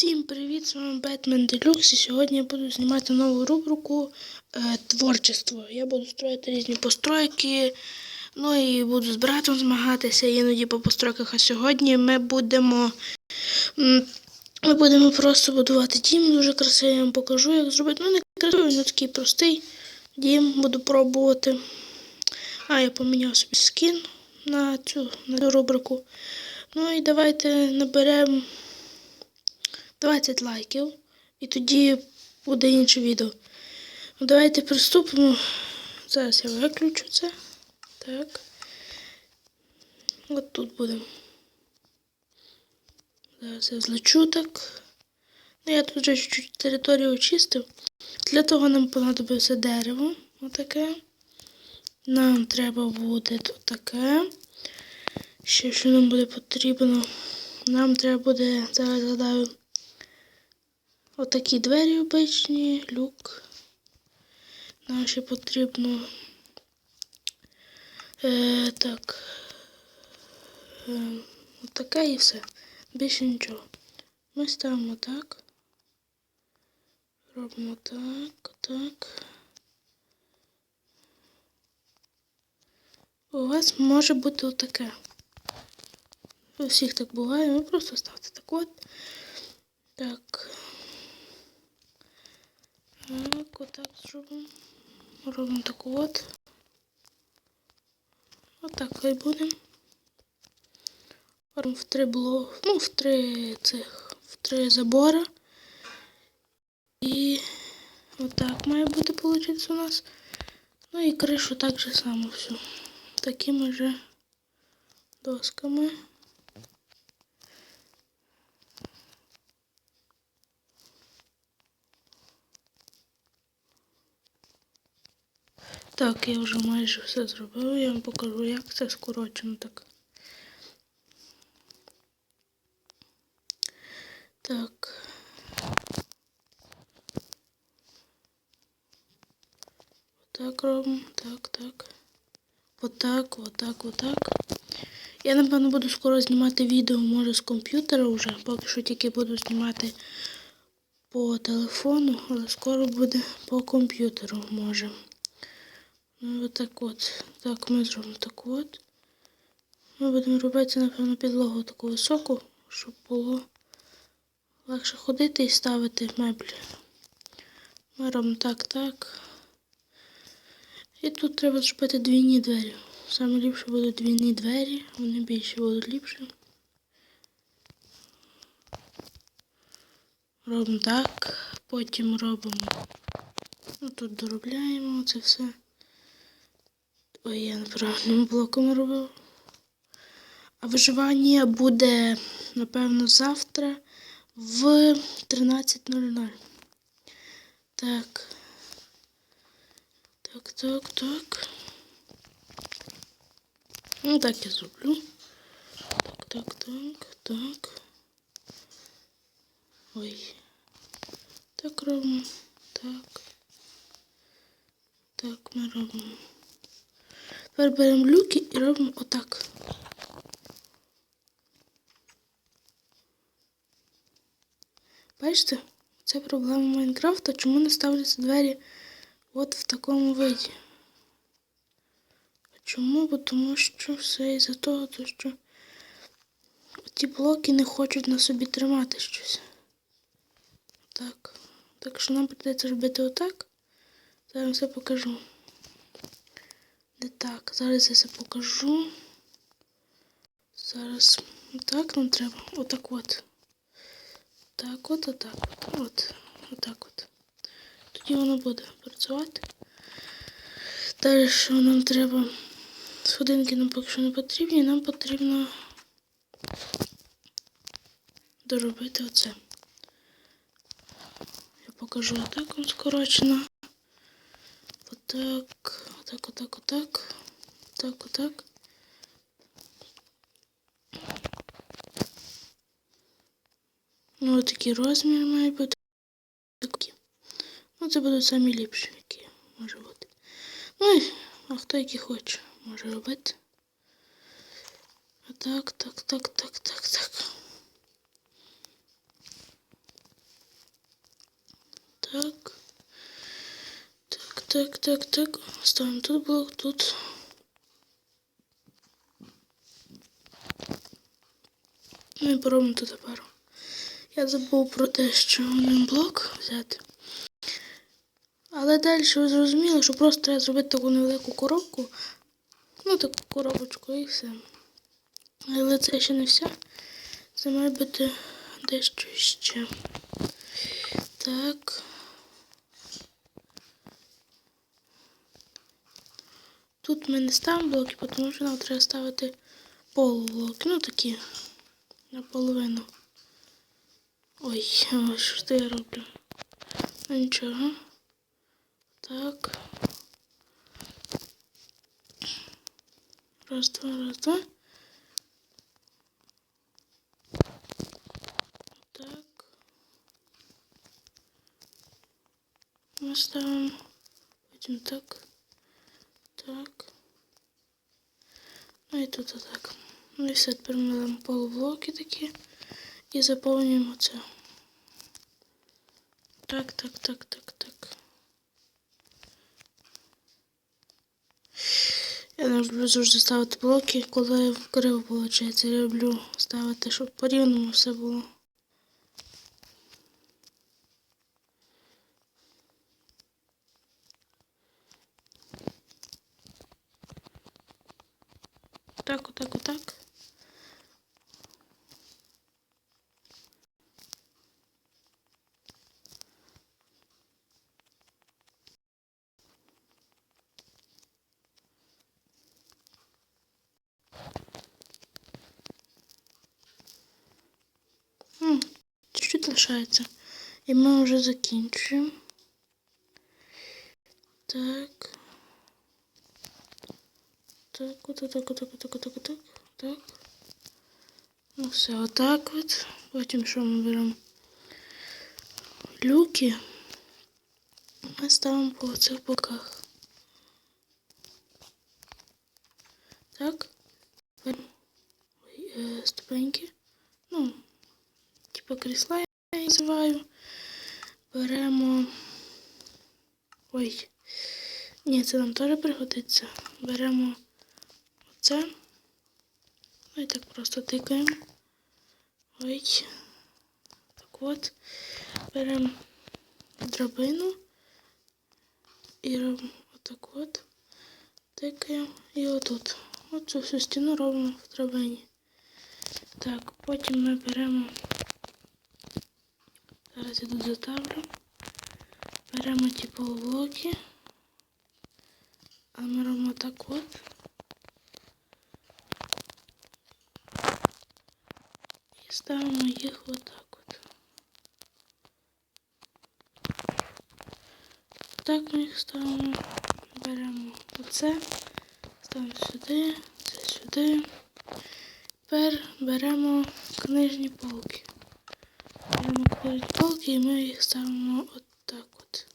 Всім привіт! З вами Бетмен Делюкс і сьогодні я буду знімати нову рубрику е, Творчество. Я буду строїти різні постройки, ну і буду з братом змагатися іноді по постройках. А сьогодні ми будемо. Ми будемо просто будувати дім дуже красивий. Я вам покажу, як зробити. Ну, не красивий, але такий простий дім буду пробувати. А, я поміняв собі скін на цю, на цю рубрику. Ну і давайте наберемо 20 лайків. І тоді буде інше відео. Ну, давайте приступимо. Зараз я виключу це. Так. От тут будемо. Зараз я злечу так. Ну, я тут вже чуть-чуть територію очистив. Для того нам понадобиться дерево. Отаке. Нам треба буде тут таке. Ще що нам буде потрібно. Нам треба буде, зараз згадаю, отакі двері обичні, люк. Нам ще потрібно. Е, так. Е, отаке і все. Більше нічого. Ми ставимо так. Робимо так, так. У вас може бути отаке. У всіх так буває, ви просто ставте так от. Так. Так, отак зробимо. Робимо так от. Отак хай буде. Робимо в три блок, ну, в три цих, в три забори. І отак має бути, виходить, у нас. Ну і кришу так же само все. Такими же досками. Так, я вже майже все зробив. Я вам покажу, як це скорочено так. Так. Отак робимо. Так, так. Отак, отак, отак. Я, напевно, буду скоро знімати відео, може, з комп'ютера вже. Поки що тільки буду знімати по телефону, але скоро буде по комп'ютеру, може. Ну, отак от. Так, ми зробимо так от. Ми будемо робити, напевно, підлогу таку високу, щоб було легше ходити і ставити меблі. Ми робимо так, так. І тут треба зробити двійні двері. Саме ліпше будуть двійні двері, вони більше будуть ліпші. Робимо так, потім робимо. Ну, тут доробляємо це все. Ой, я неправильним блоком робив. А виживання буде, напевно, завтра в 13.00. Так. Так, так, так. Ну, так я зроблю. Так, так, так, так. Ой. Так робимо. Так. Так, ми робимо. Тепер беремо люки і робимо отак. Бачите? Це проблема Майнкрафта. Чому не ставляться двері от в такому виді? Чому? Бо тому що все із-за того, то що ті блоки не хочуть на собі тримати щось. Так. Так що нам прийдеться робити отак. Зараз все покажу. Не так, зараз я все покажу. Зараз так нам треба. Отак от. Так от, отак от. От. Отак от. Тоді воно буде працювати. Далі що нам треба? Сходинки нам поки що не потрібні, нам потрібно доробити оце. Я покажу отак вам скорочено. Отак, отак, отак, отак. Так, отак. Ну, ось такий розмір має бути. Ну, це будуть самі ліпші, які може бути. Ну, а хто які хоче, може робити. Так, так, так, так, так, так. Так. Так, так, так. Ставимо тут блок, тут. Ну і поробимо тут тепер. Я забув про те, що один блок взяти. Але далі ви зрозуміли, що просто треба зробити таку невелику коробку. Ну, таку коробочку і все. Але це ще не все. Це має бути дещо ще. Так. Тут ми не ставимо блоки, тому що нам треба ставити полублоки. Ну такі. Наполовину. Ой, що я роблю? Ну нічого. Так. Раз, два, раз, два. Так. Ми ставимо. Потім так. Так. Ну і тут отак. Ну і все, тепер ми даємо полублоки такі. І заповнюємо це. Так, так, так, так, так. Я не люблю завжди ставити блоки, коли криво виходить. Я люблю ставити, щоб по рівному все було. Так, отак, отак. М, Чуть-чуть лишається. І ми вже закінчуємо. Так. Так, от, отак, отак, отак, отак, отак, так. Ну все, отак от. Потім що ми беремо? Люки. Ми ставимо по цих боках. Так. Е, ступеньки. Ну, типу крісла я називаю. Беремо. Ой. Ні, це нам теж пригодиться. Беремо це. І так просто тикаємо. Ой. Так от. Беремо драбину і робимо отак от. Тикаємо і отут. Оцю всю стіну робимо в драбині. Так, потім ми беремо. Зараз я тут заставлю. Беремо ті полублоки. А ми робимо так от. І ставимо їх отак от. Так ми їх ставимо. Беремо оце, ставимо сюди, це сюди. Тепер беремо книжні полки. Беремо книжні полки і ми їх ставимо отак от.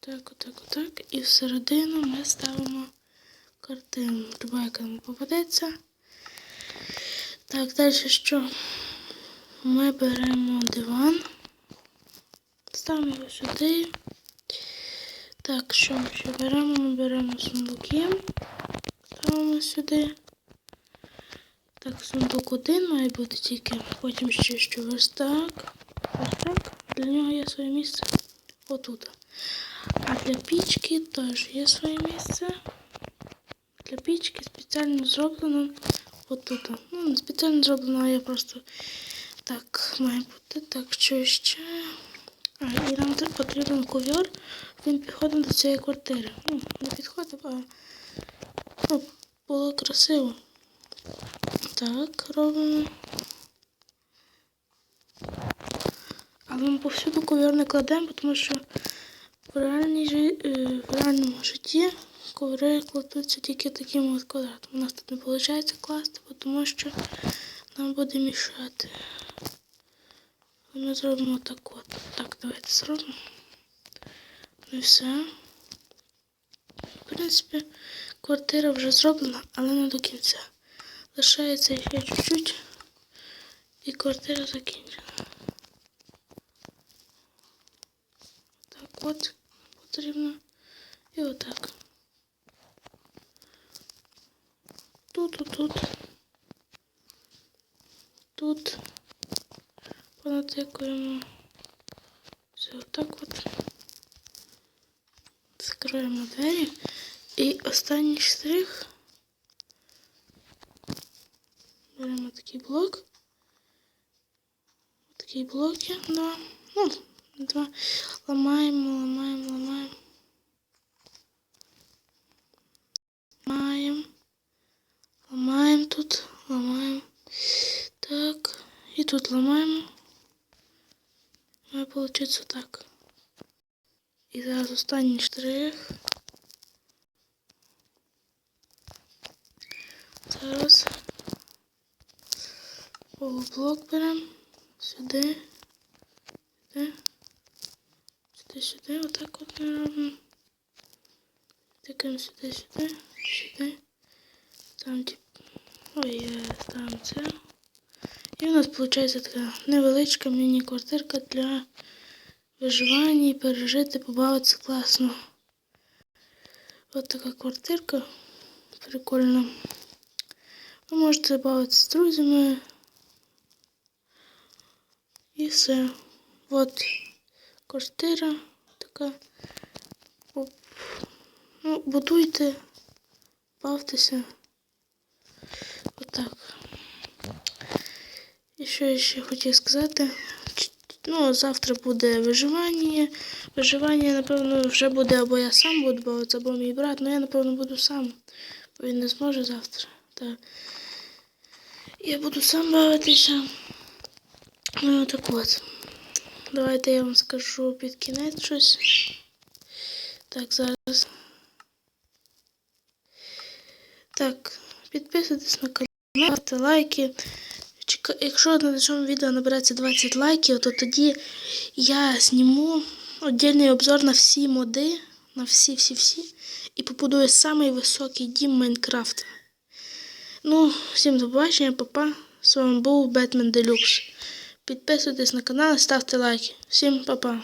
Так, отак, отак. І всередину ми ставимо картину. Люба, яка нам попадеться. Так, далі що? Ми беремо диван. Ставимо сюди. Так, що ми ще беремо? Ми беремо сундуки. Ставимо сюди. Так, сундук один має бути тільки. Потім ще що верстак. Верстак. Для нього є своє місце отут. А для пічки теж є своє місце. Для пічки спеціально зроблено отут. Ну, спеціально зроблено, я просто так має бути. Так, що ще. А, і нам потрібен ковер. Він підходить до цієї квартири. Ну, не підходив, а ну, було красиво. Так, робимо. Але ми повсюду ковер не кладемо, тому що в, жи- е, в реальному житті коври кладуться тільки таким от квадратом. У нас тут не виходить класти, тому що нам буде мішати. Ми зробимо так от. Так, давайте зробимо. Ну і все. В принципі, квартира вже зроблена, але не до кінця. Лишається ще чуть-чуть і квартира закінчена. Так от потрібно. І отак. Тут, тут, тут. Тут понатикуємо. Все, отак от. Закроємо двері. І останній штрих. Беремо такий блок. Такий блоки, два. Ну, два. Ламаємо, ламаємо, ламаємо. Ламаємо. Тут ламаємо. Має получиться так. І зараз останній штрих. Зараз полублок беремо сюди, сюди, сюди, сюди, отак от робимо. Тикаємо сюди, сюди. Там тип. Ой, е, там це. І у нас виходить така невеличка міні-квартирка для виживання і пережити, побавитися класно. Ось така квартирка. Прикольна. Ви можете бавитися з друзями. І все. От квартира така. Ну, будуйте, бавтеся. Отак. І що я ще хотів сказати? Ну, завтра буде виживання. Виживання, напевно, вже буде або я сам буду бавитися, або мій брат, але я, напевно, буду сам. Бо він не зможе завтра. Так. Я буду сам бавитися. Ну, так от. Давайте я вам скажу під кінець щось. Так, зараз. Так, підписуйтесь на канал, ставте лайки. Якщо на цьому відео набереться 20 лайків, то тоді я зніму віддільний обзор на всі моди, на всі-всі-всі, і побудую самий високий дім Майнкрафта. Ну, всім до побачення, папа. З вами був Бетмен Делюкс. Підписуйтесь на канал, ставте лайки. Всім па-па.